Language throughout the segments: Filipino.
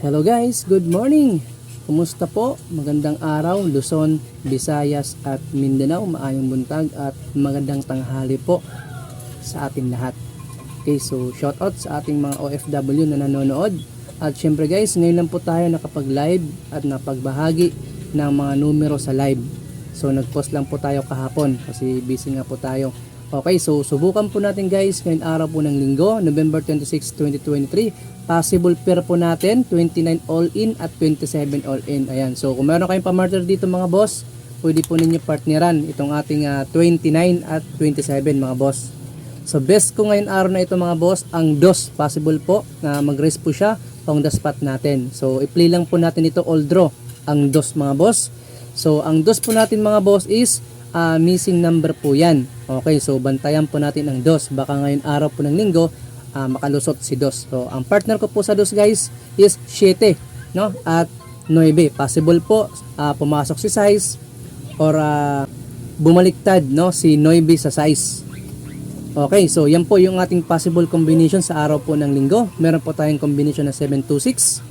Hello guys, good morning! Kumusta po? Magandang araw, Luzon, Visayas at Mindanao. Maayong buntag at magandang tanghali po sa ating lahat. Okay, so shout out sa ating mga OFW na nanonood. At syempre guys, ngayon lang po tayo nakapag-live at napagbahagi ng mga numero sa live. So nag-post lang po tayo kahapon kasi busy nga po tayo. Okay, so subukan po natin guys ngayon araw po ng linggo, November 26, 2023. Possible pair po natin, 29 all-in at 27 all-in. Ayan, so kung meron kayong pamarter dito mga boss, pwede po ninyo partneran itong ating ah, 29 at 27 mga boss. So best ko ngayon araw na ito mga boss, ang DOS possible po na mag-raise po siya on the spot natin. So i-play lang po natin ito all draw, ang DOS mga boss. So ang DOS po natin mga boss is ah, missing number po yan. Okay, so bantayan po natin ang DOS. Baka ngayon araw po ng linggo, ah, makalusot si DOS. So ang partner ko po sa DOS guys is 7 no? at 9. Possible po ah, pumasok si size or ah, bumaliktad no si 9 sa size. Okay, so yan po yung ating possible combination sa araw po ng linggo. Meron po tayong combination na 726.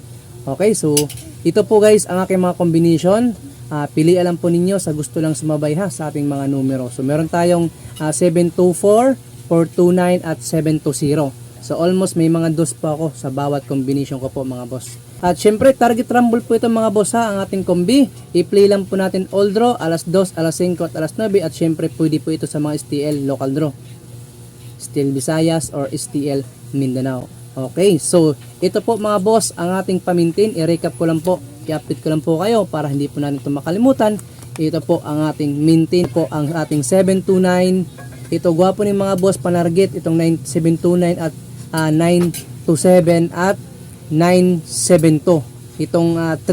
Okay, so ito po guys ang aking mga combination. Ah, pili alam po ninyo sa gusto lang sumabay ha sa ating mga numero. So meron tayong ah, 724, 429 at 720. So almost may mga dos pa ako sa bawat combination ko po mga boss. At syempre target rumble po ito mga boss ha ang ating kombi. I-play lang po natin all draw, alas 2, alas 5 at alas 9 at syempre pwede po ito sa mga STL local draw. STL Visayas or STL Mindanao. Okay, so ito po mga boss ang ating pamintin. I-recap ko lang po, i-update ko lang po kayo para hindi po natin ito makalimutan. Ito po ang ating mintin po ang ating 729. Ito gwapo ni mga boss panarget itong 9729 at ah, 927 at 972. Itong 3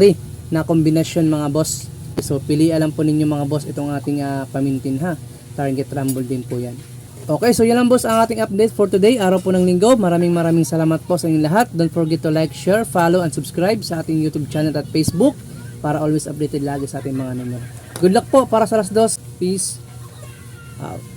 na kombinasyon mga boss. So pili alam po ninyo mga boss itong ating ah, pamintin ha. Target rumble din po yan. Okay, so yan lang boss ang ating update for today, araw po ng linggo. Maraming maraming salamat po sa inyong lahat. Don't forget to like, share, follow, and subscribe sa ating YouTube channel at Facebook para always updated lagi sa ating mga numero. Good luck po para sa las dos. Peace out.